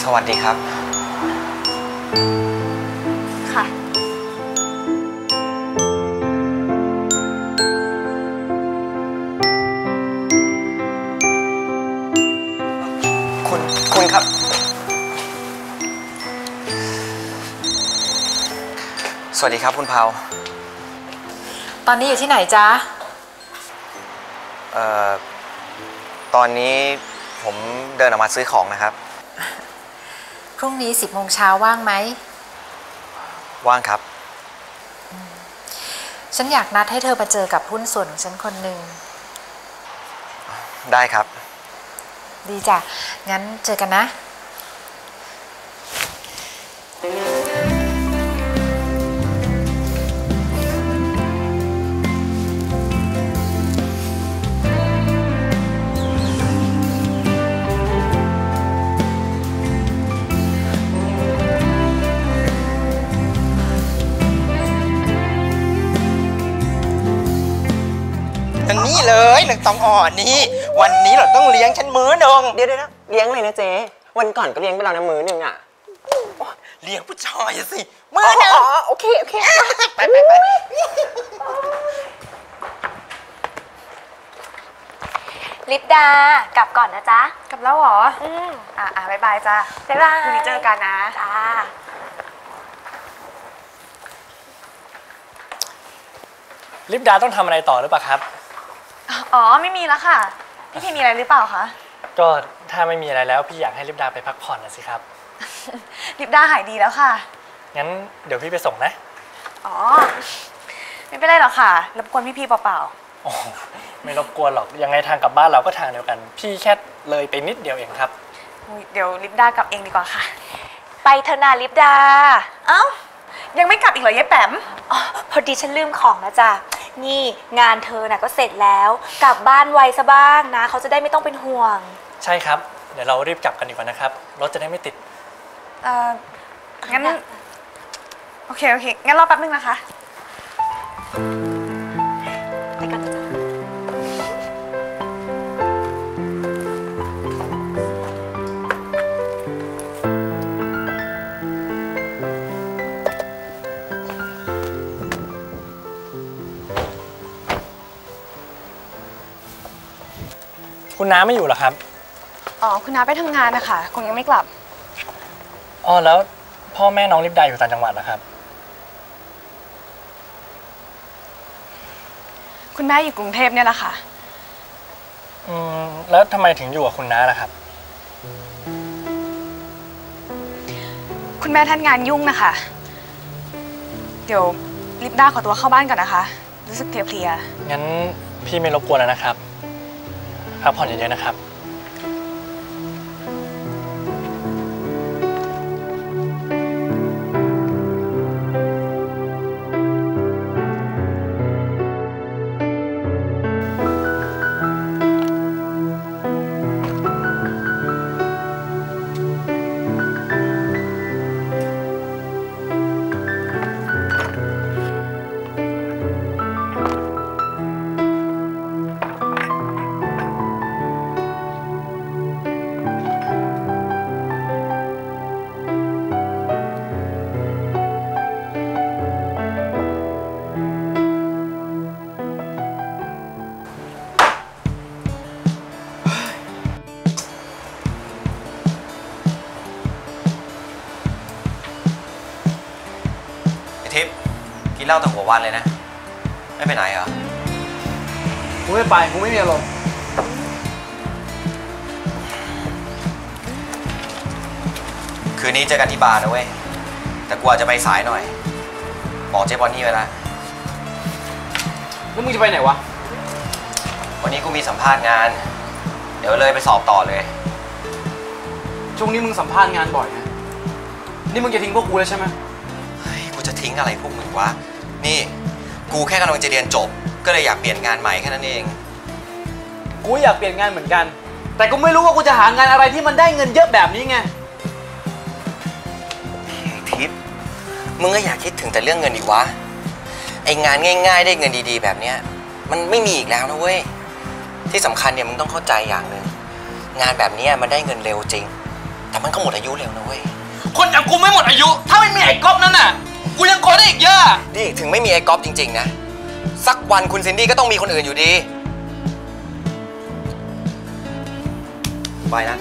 สสวัสดีครับ ค่ะ คุณ คุณครับ สวัสดีครับคุณเผาตอนนี้อยู่ที่ไหนจ๊ะ เอ่อ ตอนนี้ผมเดินออกมาซื้อของนะครับพ รุ่งนี้10โมงเช้าว่างไหม ว่างครับ ฉันอยากนัดให้เธอมาเจอกับหุ้นส่วนของฉันคนหนึ่ง ได้ครับ ดีจ้ะ งั้นเจอกันนะ ตองอ่อนนี่ วันนี้เราต้องเลี้ยงฉันมื้อหนึ่งเดี๋ยวเดี๋ยวนะเลี้ยงเลยนะเจ๊วันก่อนก็เลี้ยงไปแล้วนะมื้อหนึ่งอะเลี้ยงผู้ชายอะสิมื้อหนึ่งอ๋อโอเคโอเคไปไปไปลิปดากลับก่อนนะจ๊ะ กลับแล้วเหรอ อืมอะอะบายบายจ้าบ๊ายบายพรุ่งนี้เจอกันนะจ้าลิปดาต้องทำอะไรต่อหรือเปล่าครับ อ๋อไม่มีแล้วค่ะ พี่พีมีอะไรหรือเปล่าคะก็ถ้าไม่มีอะไรแล้วพี่อยากให้ลิปดาไปพักผ่อนนะสิครับ ลิปดาหายดีแล้วค่ะ งั้นเดี๋ยวพี่ไปส่งนะอ๋อไม่เป็นไรหรอกค่ะรบกวนพี่พีเปล่าโอ้ไม่รบกวนหรอกยังไงทางกลับบ้านเราก็ทางเดียวกัน พี่แค่เลยไปนิดเดียวเองครับ ๆอุ๊ยเดี๋ยวลิปดากลับเองดีกว่าค่ะ ไปเถอะนาลิปดา เอ้ายังไม่กลับอีกเหรอยายแปมอ๋อพอดีฉันลืมของนะจ๊ะ นี่งานเธอน่ะก็เสร็จแล้ว กลับบ้านไวซะบ้างนะ เขาจะได้ไม่ต้องเป็นห่วง ใช่ครับ เดี๋ยวเรารีบกลับกันดีกว่านะครับ รถจะได้ไม่ติด เอ่องั้น โอเค โอเค งั้นรอแป๊บนึงนะคะ คุณน้าไม่อยู่เหรอครับ อ๋อ คุณน้าไปทำงานนะคะ คงยังไม่กลับ อ๋อ แล้วพ่อแม่น้องลิปดาอยู่ต่างจังหวัดนะครับ คุณแม่อยู่กรุงเทพเนี่ยแหละค่ะ อืม แล้วทำไมถึงอยู่กับคุณน้าล่ะครับ คุณแม่ท่านงานยุ่งนะคะ เดี๋ยวลิปด้าขอตัวเข้าบ้านก่อนนะคะ รู้สึกเพลียๆงั้นพี่ไม่รบกวนแล้วนะครับ พักผ่อนเยอะๆนะครับ เหล้าตั้งหัววันเลยนะ ไม่ไปไหนเหรอกูไม่ไปกูไม่มีอารมณ์คืนนี้เจอกันที่บาร์นะเว้ย แต่กูอาจจะไปสายหน่อย บอกเจ๊บอนนี่ไว้ละแล้วมึงจะไปไหนวะ วันนี้กูมีสัมภาษณ์งาน เดี๋ยวเลยไปสอบต่อเลย ช่วงนี้มึงสัมภาษณ์งานบ่อยนะ นี่มึงจะทิ้งพวกกูแล้วใช่ไหม เฮ้ย กูจะทิ้งอะไรพวกมึงวะ นี่ กูแค่กำลังจะเรียนจบ ก็เลยอยากเปลี่ยนงานใหม่แค่นั้นเอง กูอยากเปลี่ยนงานเหมือนกัน แต่กูไม่รู้ว่ากูจะหางานอะไรที่มันได้เงินเยอะแบบนี้ไง ไอ้ทิพย์มึงก็อยากคิดถึงแต่เรื่องเงินอีกวะ ไองานง่าย ๆ ได้เงินดีๆ แบบเนี้ย มันไม่มีอีกแล้วนะเว้ย ที่สำคัญเนี่ยมึงต้องเข้าใจอย่างหนึ่งงานแบบเนี้ยมันได้เงินเร็วจริง แต่มันก็หมดอายุเร็วนะเว้ย คนอย่างกูไม่หมดอายุ ถ้าไม่มีไอ้ก๊อฟนั่นน่ะ กูยังโกได้อีกเยอะ นี่ถึงไม่มีไอ้ก๊อฟจริง ๆ นะ สักวันคุณซินดี้ก็ต้องมีคนอื่นอยู่ดี ไปนะ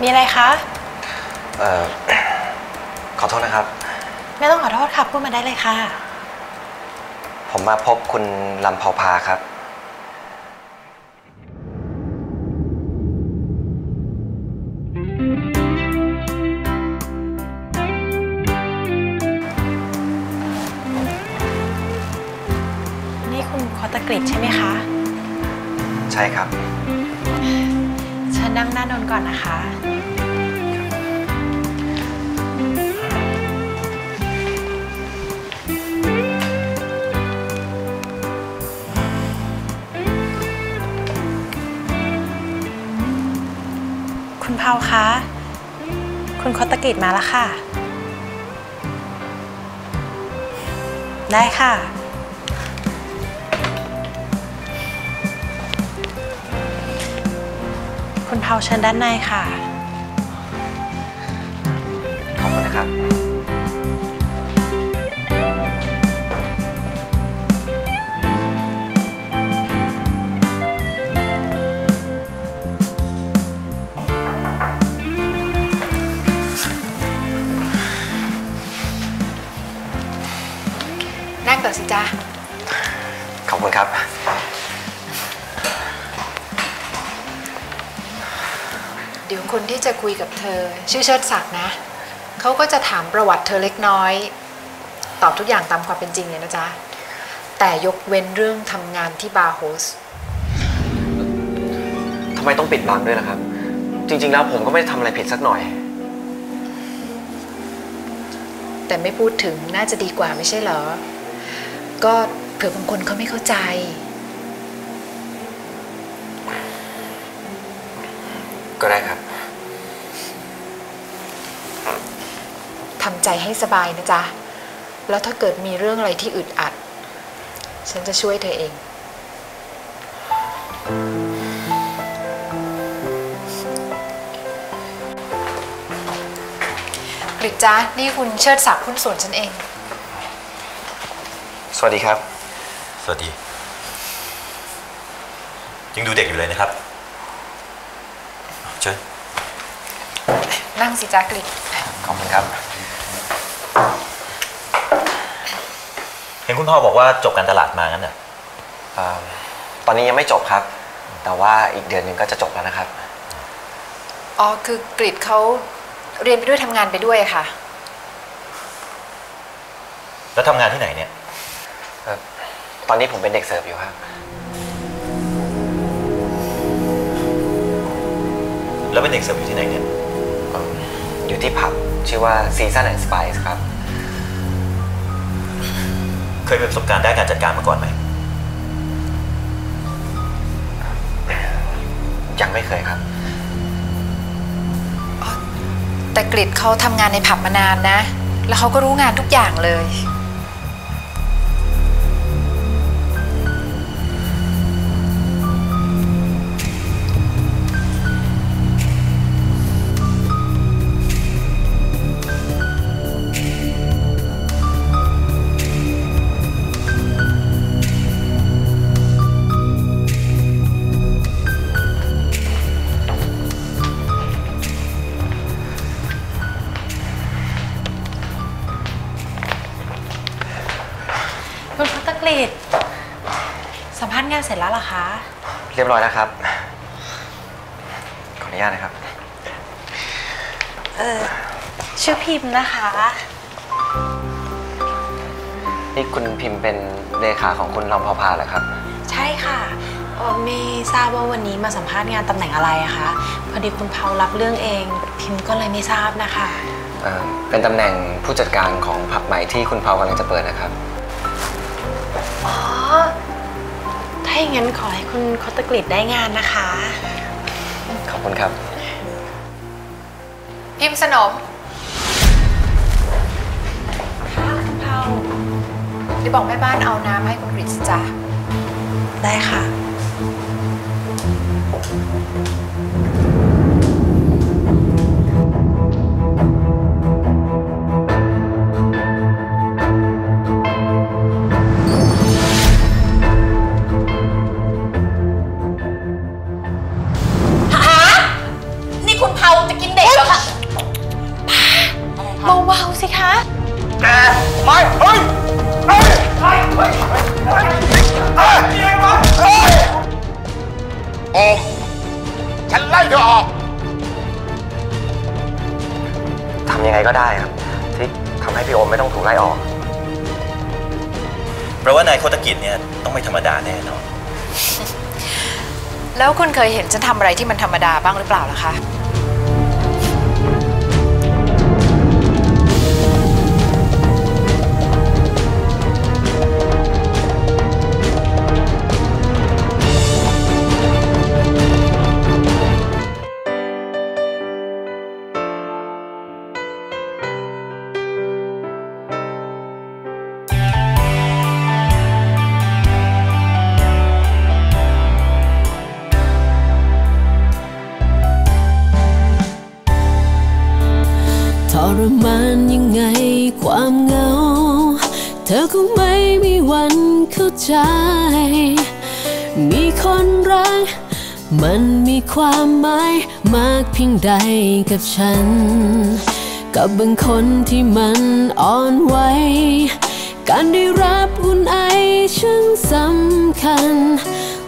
มีอะไรคะ เอ่อ ขอโทษนะครับ ไม่ต้องขอโทษค่ะ พูดมาได้เลยค่ะ ผมมาพบคุณลำเผาพาครับ นี่คุณคอตกริดใช่ไหมคะ ใช่ครับเชิญนั่งด้านโนนก่อนนะคะ คุณเผาคะ คุณคตกิจมาแล้วค่ะ ได้ค่ะ คุณเผาเชิญด้านในค่ะ ขอบคุณนะครับ คุณครับ เดี๋ยวคนที่จะคุยกับเธอ ชื่อเชิดศักดิ์นะ เขาก็จะถามประวัติเธอเล็กน้อย ตอบทุกอย่างตามความเป็นจริงเลยนะจ๊ะ แต่ยกเว้นเรื่องทำงานที่บาร์โฮสทำไมต้องปิดบังด้วยล่ะครับ จริง ๆ แล้วผมก็ไม่ได้ทำอะไรผิดสักหน่อย แต่ไม่พูดถึงน่าจะดีกว่าไม่ใช่เหรอ ก็ เผื่อบางคนเขาไม่เข้าใจ ก็ได้ครับทำใจให้สบายนะจ๊ะ แล้วถ้าเกิดมีเรื่องอะไรที่อึดอัด ฉันจะช่วยเธอเอง กริจจ้านี่คุณเชิดศักดิ์หุ้นส่วนฉันเอง สวัสดีครับส วัสดี ยังดูเด็กอยู่เลยนะครับ เชิญ นั่งสิจ้ากริจขอบคุณครับ เห็นคุณพ่อบอกว่าจบการตลาดมางั้นน่ะเอ่อตอนนี้ยังไม่จบครับ แต่ว่าอีกเดือนหนึ่งก็จะจบแล้วนะครับ อ๋อ คือกริจเขาเรียนไปด้วยทำงานไปด้วยค่ะ แล้วทำงานที่ไหนเนี่ยเอ่อ ตอนนี้ผมเป็นเด็กเสิร์ฟอยู่ครับ แล้วเป็นเด็กเสิร์ฟอยู่ที่ไหนเนี่ย อยู่ที่ผับชื่อว่า Season and Spice ครับ เคยมีประสบการณ์ด้านการจัดการมาก่อนไหม ยังไม่เคยครับ แต่กริจเขาทำงานในผับมานานนะ แล้วเขาก็รู้งานทุกอย่างเลย คุณพัตกฤษสัมภาษณ์งานเสร็จแล้วเหรอคะ เรียบร้อยแล้วครับ ขออนุญาตนะครับ เออชื่อพิมพ์นะคะ นี่คุณพิมพ์เป็นเลขาของคุณลอมพอพาเหรอครับ ใช่ค่ะเอ่อไม่ทราบว่าวันนี้มาสัมภาษณ์งานตำแหน่งอะไรอะคะพอดีคุณเผารับเรื่องเอง พิมพ์ก็เลยไม่ทราบนะคะ เอ่อเป็นตำแหน่งผู้จัดการของผับใหม่ที่คุณเผากำลังจะเปิดนะครับอ๋อ ถ้าอย่างนั้นขอให้คุณคอตกฤษได้งานนะคะ ขอบคุณครับ พิมพ์สนมค่ะคุณเผาเดี๋ยวบอกแม่บ้านเอาน้ำให้คุณกฤษจ้ะได้ค่ะ มฉันไล่เธอออก ทำยังไงก็ได้ครับ ที่ทำให้พี่โอมไม่ต้องถูกไล่ออก เพราะว่านายโคตกิจเนี่ยต้องไม่ธรรมดาแน่นอน แล้วคุณเคยเห็นฉันทำอะไรที่มันธรรมดาบ้างหรือเปล่าล่ะคะ รมานยังไงความเหงา เธอคงไม่มีวันเข้าใจ มีคนรัก มันมีความหมายมากเพียงใดกับฉัน กับบางคนที่มันอ่อนไหวการได้รับอุ่นไอช่างสำคัญ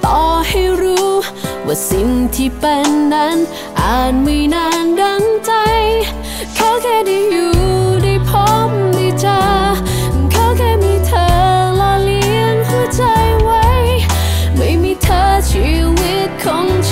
ต่อให้รู้ว่าสิ่งที่เป็นนั้น อาจไม่นานดังใจ ขาแค่ได้อยู่ได้พบได้เจอเขาแค่มีเธอหล่อเลี้ยงหัวใจไว้ ไม่มีเธอชีวิตของฉัน